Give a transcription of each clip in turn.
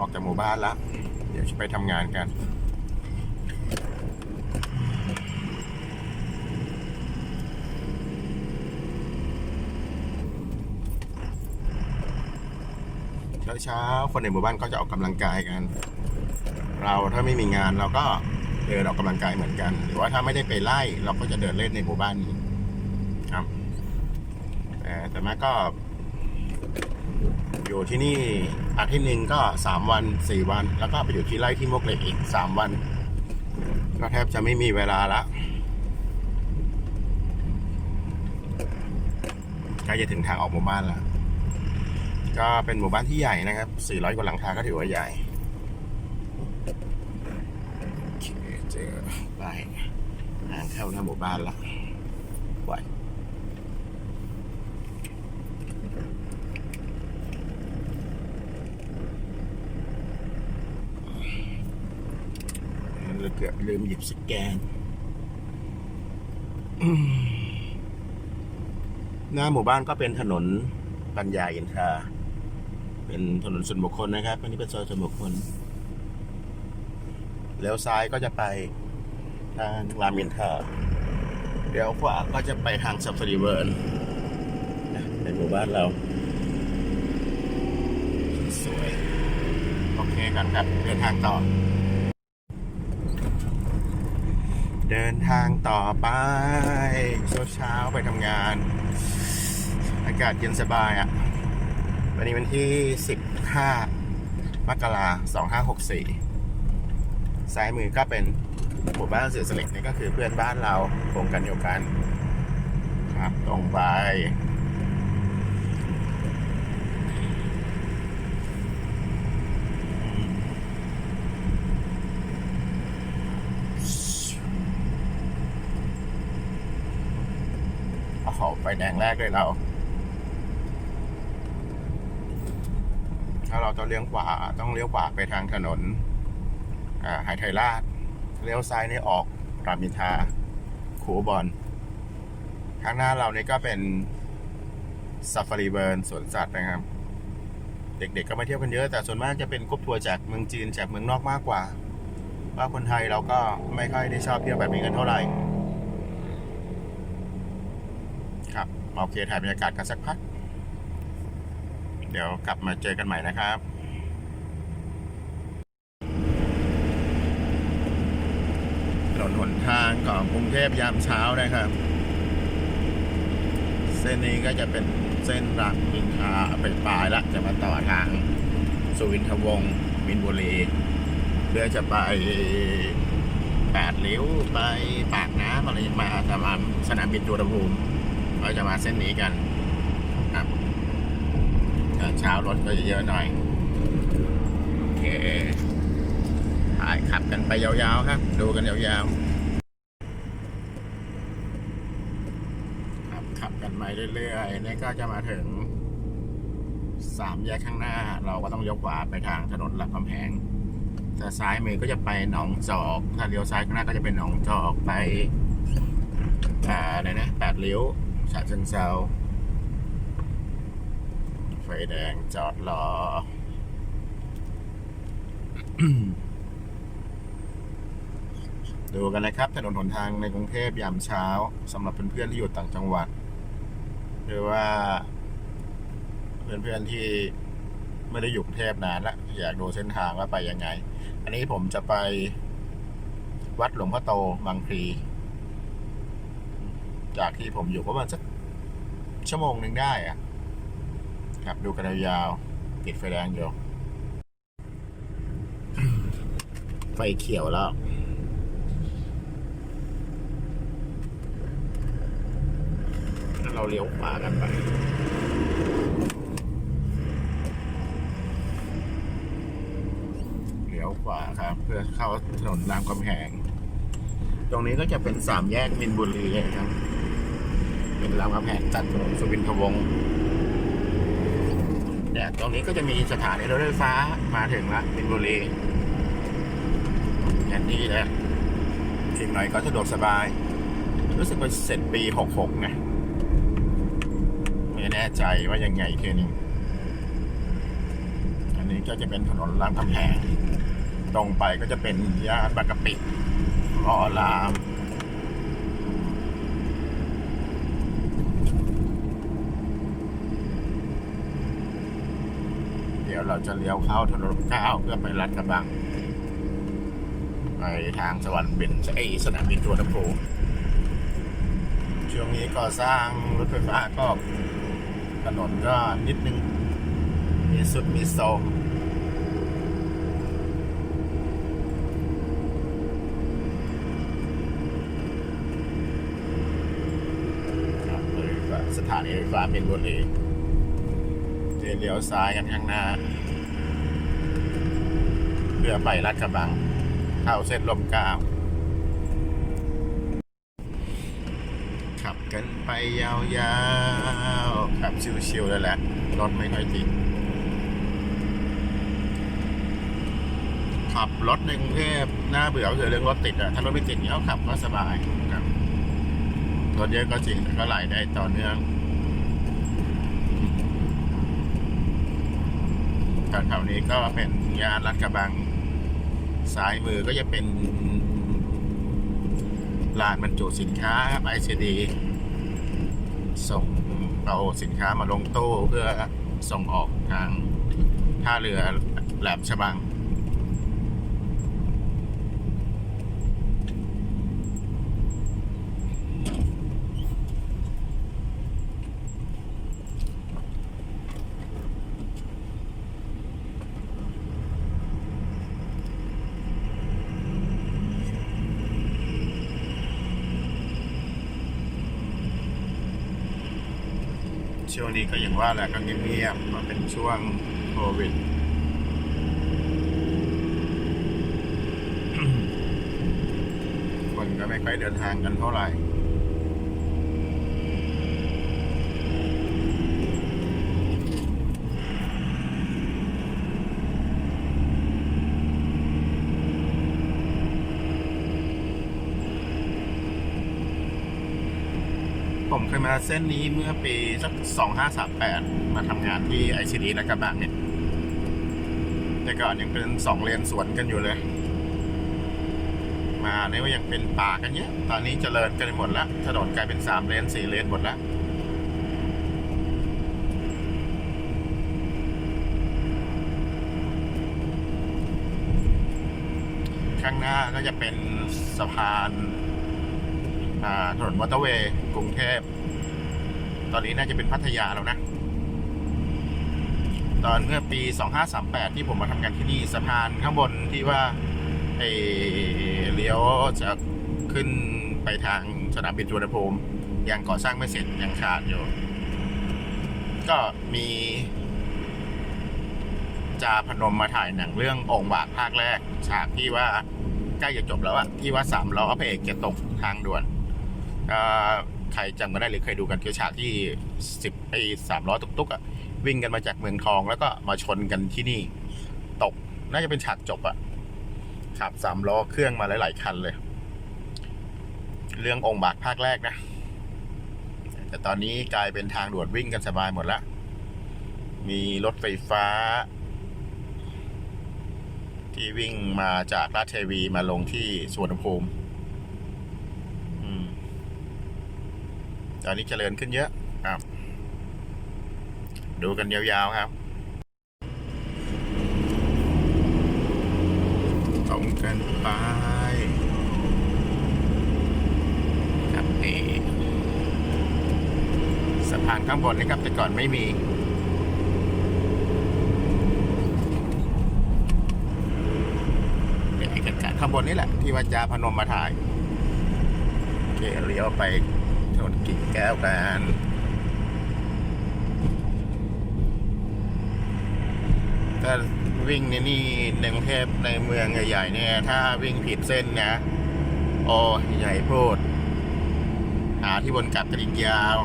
ออกจากหมู่บ้านแล้ว เดี๋ยวจะไปทำงานกันเช้าๆคนในหมู่บ้านก็จะออกกำลังกายกัน เราถ้าไม่มีงานเราก็เดินออกกำลังกายเหมือนกัน หรือว่าถ้าไม่ได้ไปไล่เราก็จะเดินเล่นในหมู่บ้านนี้ครับแต่แต่แม่ก็ อยู่ที่นี่อาทิตย์หนึ่งก็สามวันสี่วัน แล้วก็ไปอยู่ที่ไร่ที่มกเหล็กอีกสามวัน ก็แทบจะไม่มีเวลาละใกล้จะถึงทางออกหมู่บ้านล้วก็เป็นหมู่บ้านที่ใหญ่นะครับ 400 กว่าหลังคาก็ถือว่าใหญ่โอเคเจอไปทางเข้าหน้าหมู่บ้านละไหวเราเกือบลืมหยิบสแกน หน้าหมู่บ้านก็เป็นถนนปัญญาอินทราเป็นถนนส่วนบุคคลนะครับอันนี้เป็นซอยส่วนบุคคลเลี้ยวซ้ายก็จะไปทางรามอินทราเลี้ยวขวาก็จะไปทางสับสรีเวิร์นในหมู่บ้านเรา สวย โอเคกันครับ เดินทางต่อ เดินทางต่อไปเช้าเช้าๆไปทำงาน อากาศเย็นสบายอะ วันนี้วันที่ 15 มกราคม2564ซ้ายมือก็เป็นหมู่บ้านเสือสลิกนี่ก็คือเพื่อนบ้านเราโครงกันเดียวกัน ครับตรงไป โอ้โหไฟแดงแรกเลยเรา ถ้าเราต้องเลี้ยวขวาต้องเลี้ยวขวาไปทางถนนอ่าไฮไทยราชเลี้ยวซ้ายนี่ออกรามอินทาขูบอลข้างหน้าเรานี่ก็เป็นซาฟารีเบิร์นสวนสัตว์นะครับ เด็กๆก็มาเที่ยวกันเยอะ แต่ส่วนมากจะเป็นกรุ๊ปทัวร์จากเมืองจีนจากเมืองนอกมากกว่า ว่าคนไทยเราก็ไม่ค่อยได้ชอบเที่ยวแบบนี้กันเท่าไหร่ ครับ โอเคถ่ายบรรยากาศกันสักพัก เดี๋ยวกลับมาเจอกันใหม่นะครับถนนหนทางของกรุงเทพยามเช้านะครับ เส้นนี้ก็จะเป็นเส้นรามอินทราไปปลายละจะมาต่อทางสุวินทวงศ์มินบุรีเพื่อจะไปแปดริ้วไปปากน้ำอะไรมาตามสนามบินจุฬาภูมิ เราจะมาเส้นนี้กันครับตอนเช้ารถก็จะเยอะหน่อยโอเคถ่ายขับกันไปยาวๆครับ ดูกันยาวๆครับขับกันไปเรื่อยๆนี่ก็จะมาถึงสามแยกข้างหน้า เราก็ต้องเลี้ยวขวาไปทางถนนหลำคำแหงถ้าซ้ายมือก็จะไปหนองจอก ถ้าเลี้ยวซ้ายข้างหน้าก็จะเป็นหนองจอกไปอ่าอะไรนะแปดเลี้ยว ฉะเชิงเซาไฟแดงจอดรอดูกันนะครับ ถนนหนทางในกรุงเทพยามเช้าสำหรับเพื่อนๆที่อยู่ต่างจังหวัด หรือว่า เพื่อนๆที่ไม่ได้อยู่กรุงเทพนานละอยากดูเส้นทางว่าไปยังไง อันนี้ผมจะไปวัดหลวงพ่อโตบางพลี จากที่ผมอยู่ประมาณสักชั่วโมงหนึ่งได้อะครับดูกันยาวๆติดไฟแดงอยู่ไฟเขียวแล้วเราเลี้ยวขวากันไปเลี้ยวขวาครับ เพื่อเข้าถนนรามคำแหง ตรงนี้ก็จะเป็นสามแยกมินบุรีครับ เป็นรามคำแหงตัดถนนสุวินทวงศ์แต่ตรงนี้ก็จะมีสถานีรถไฟฟ้ามาถึงละมินบุรีแค่งนี้แหละอีกหน่อยก็สะดวกสบาย รู้สึกว่าเสร็จปีหกหกไงไม่แน่ใจว่ายังไงทีนึงอันนี้ก็จะเป็นถนนรามคำแหงตรงไปก็จะเป็นย่านบางกะปิรอราม เดี๋ยวเราจะเลี้ยวเข้าถนนเก้าเพื่อไปรัดกระบัง ไปทางสวรรค์เป็นไอสนามบินตัวลำโพงช่วงนี้ก่อสร้างรถไฟฟ้าก็ถนนก็นิดนึง มีสุดมีโซ่สถานีไฟฟ้าเป็นบุรี จะเลี้ยวซ้ายกันข้างหน้า เพื่อไปรัดกระบัง เข้าเส้นลมเก้าว ขับกันไปยาวๆ ขับชิวๆเลยแหละ รถไม่ค่อยติด ขับรถในกรุงเทพน่าเบื่อคือเรื่องรถติดอะถ้ารถไม่ติดเนี่ยขับก็สบายครับรถเยอะก็จริงแต่ก็ไหลได้ต่อเนื่อง แถวๆนี้ก็เป็นย่านรัดกระบังซ้ายมือก็จะเป็นลานบรรจุสินค้าครับ ICD ส่งเอาสินค้ามาลงตู้เพื่อส่งออกทางท่าเรือแหลมฉบัง ช่วงนี้ก็อย่างว่าแหละก็เงียบๆมาเป็นช่วงโควิดคนก็ไม่ค่อยเดินทางกันเท่าไหร่ ผมเคยมาเส้นนี้เมื่อปีสักสองห้าสามแปดมาทำงานที่ไอซีดีและกระบังเนี่ย แต่ก่อนยังเป็นสองเลนสวนกันอยู่เลย มาเนี่ยว่ายังเป็นป่ากันเยอะ ตอนนี้เจริญกันหมดแล้ว ถนนกลายเป็นสามเลนสี่เลนหมดแล้วข้างหน้าก็จะเป็นสะพาน ถนนมอเตอร์เวย์กรุงเทพ ตอนนี้น่าจะเป็นพัทยาแล้วนะ ตอนเมื่อปี 2538 ที่ผมมาทำงานที่นี่สะพานข้างบนที่ว่าไอเลี้ยวจะขึ้นไปทางสนามบินสุวรรณภูมิยังก่อสร้างไม่เสร็จยังขาดอยู่ ก็มีจาพนมมาถ่ายหนังเรื่ององค์บากภาคแรก ฉากที่ว่าใกล้จะจบแล้วอะที่ว่าสามล้อพระเอกจะตกทางด่วน ใครจำกันได้หรือเคยดูกันคือฉากที่สิบไอ้สามล้อตุกๆอะวิ่งกันมาจากเมืองทองแล้วก็มาชนกันที่นี่ ตกน่าจะเป็นฉากจบอะขับสามล้อเครื่องมาหลายๆคันเลย เรื่ององค์บากภาคแรกนะ แต่ตอนนี้กลายเป็นทางด่วนวิ่งกันสบายหมดละ มีรถไฟฟ้า ที่วิ่งมาจากราชเทวีมาลงที่สวนภูมิ อืม ตอนนี้เจริญขึ้นเยอะครับ ดูกันยาวๆครับตรงกันไปครับนี่สะพานข้างบนนะครับแต่ก่อนไม่มีเดี๋ยวไอ้กันข้างบนนี่แหละ ที่ว่าจาพนมมาถ่ายโอเคเลี้ยวไป นกิ่งแก้วกันถ้าวิ่งในนี่ในกรุงเทพในเมืองใหญ่ๆเนี่ย ถ้าวิ่งผิดเส้นนะโอ้ใหญ่โพดหาที่บนกลับกันอีกยาว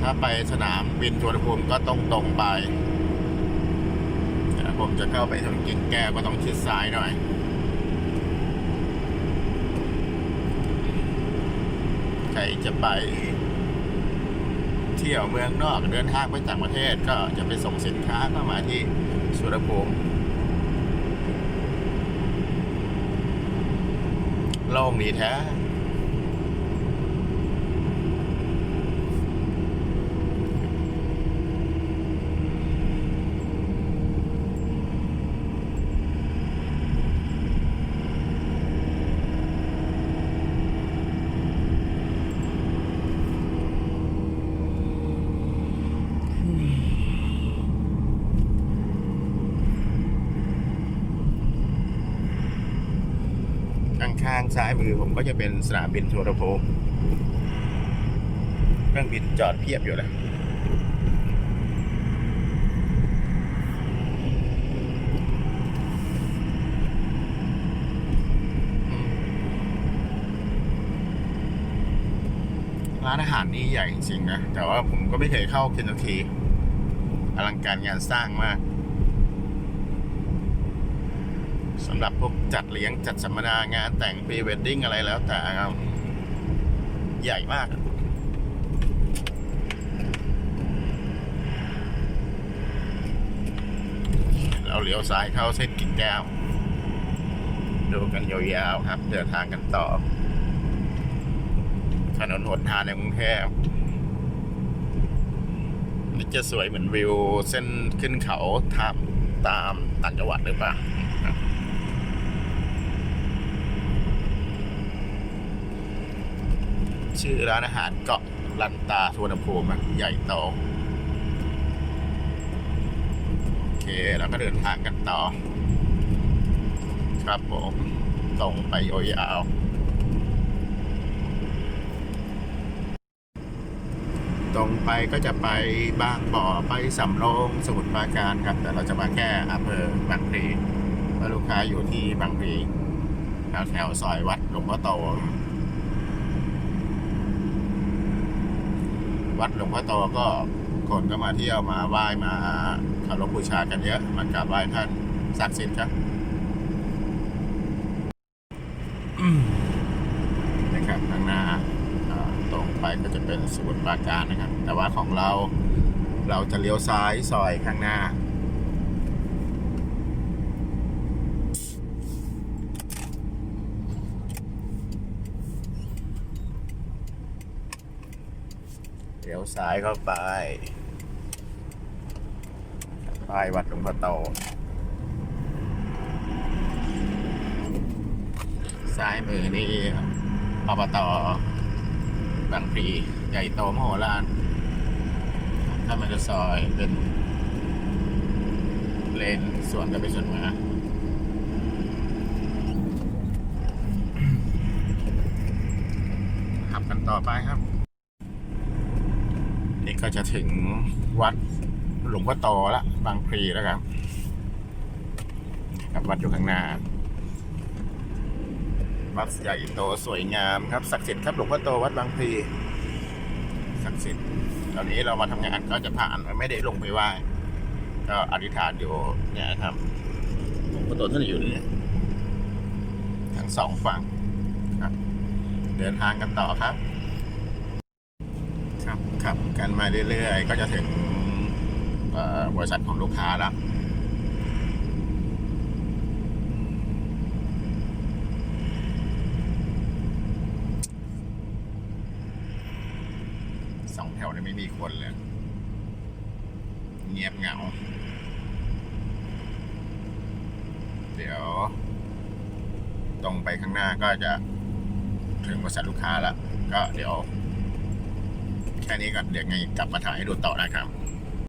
ถ้าไปสนามบินสุวรรณภูมิก็ต้องตรงไปผมจะเข้าไปถนนกิ่งแก้วก็ต้องชิดซ้ายหน่อย ใครจะไปเที่ยวเมืองนอกเดินทางไปต่างประเทศก็จะไปส่งสินค้าเข้ามาที่สุรภูมิโล่งดีแท้ ข้างๆซ้ายมือผมก็จะเป็นสนามบินสุวรรณภูมิเครื่องบินจอดเพียบอยู่เลยร้านอาหารนี่ใหญ่จริงๆนะ แต่ว่าผมก็ไม่เคยเข้ากินทักทีอลังการงานสร้างมาก สำหรับพวกจัดเลี้ยงจัดสัมมนางานแต่งพรีเวดดิ้งอะไรแล้วแต่ครับใหญ่มากเราเลี้ยวซ้ายเข้าเส้นกิ่งแก้ว ดูกันยาวๆครับ เดินทางกันต่อ ถนนหนทางในกรุงเทพนี่จะสวยเหมือนวิวเส้นขึ้นเขาทามตามต่างจังหวัดหรือเปล่า ชื่อร้านอาหารเกาะลันตาทวนภูมิใหญ่โตโอเคแล้วก็เดินทางกันต่อ ครับผมตรงไปโอยาวตรงไปก็จะไปบางบ่อไปสำโรงสมุทรปราการครับ แต่เราจะมาแค่อำเภอบางพลีลูกค้าอยู่ที่บางพลีแถวแถวซอยวัดหลวงพ่อโต วัดหลวงพ่อโตก็คนก็มาเที่ยวมาไหว้มาเคารพบูชากันเยอะมากราบไหว้ท่านศักดิ์สิทธิ์ครับอืมนะครับข้างหน้าอ่าตรงไปก็จะเป็นสมุทรปราการนะครับ แต่ว่าของเราเราจะเลี้ยวซ้ายซอยข้างหน้า ยวซ้ายเข้าไปป้ายวัดหลวงพ่อโตซ้ายมือนี่อบตบางพลีใหญ่โตมโหฬารถ้ามันจะซอยเป็นเลนสวนกันไปสวนมาขับกันต่อไปครับ ก็จะถึงวัดหลวงพ่อโตละบางพลีแล้วครับกับวัดอยู่ข้างหน้า วัดใหญ่โตสวยงามครับศักดิ์สิทธิ์ครับหลวงพ่อโตวัดบางพลีศักดิ์สิทธิ์ตอนนี้เรามาทำงานก็จะผ่านไม่ได้ลงไปไหว้ก็อธิษฐานอยู่เนี่ยครับหลวงพ่อโตท่านอยู่นี่ทั้งสองฝั่งครับ เดินทางกันต่อครับ ขับกันมาเรื่อยๆ ก็จะถึงบริษัทของลูกค้าแล้วสองแถวนี้ไม่มีคนเลย เงียบเหงา เดี๋ยว ตรงไปข้างหน้าก็จะถึงบริษัทลูกค้าแล้ว ก็เดี๋ยว แค่นี้ก่อนเดี๋ยวไงกลับมาถ่ายให้ดูต่อนะครับ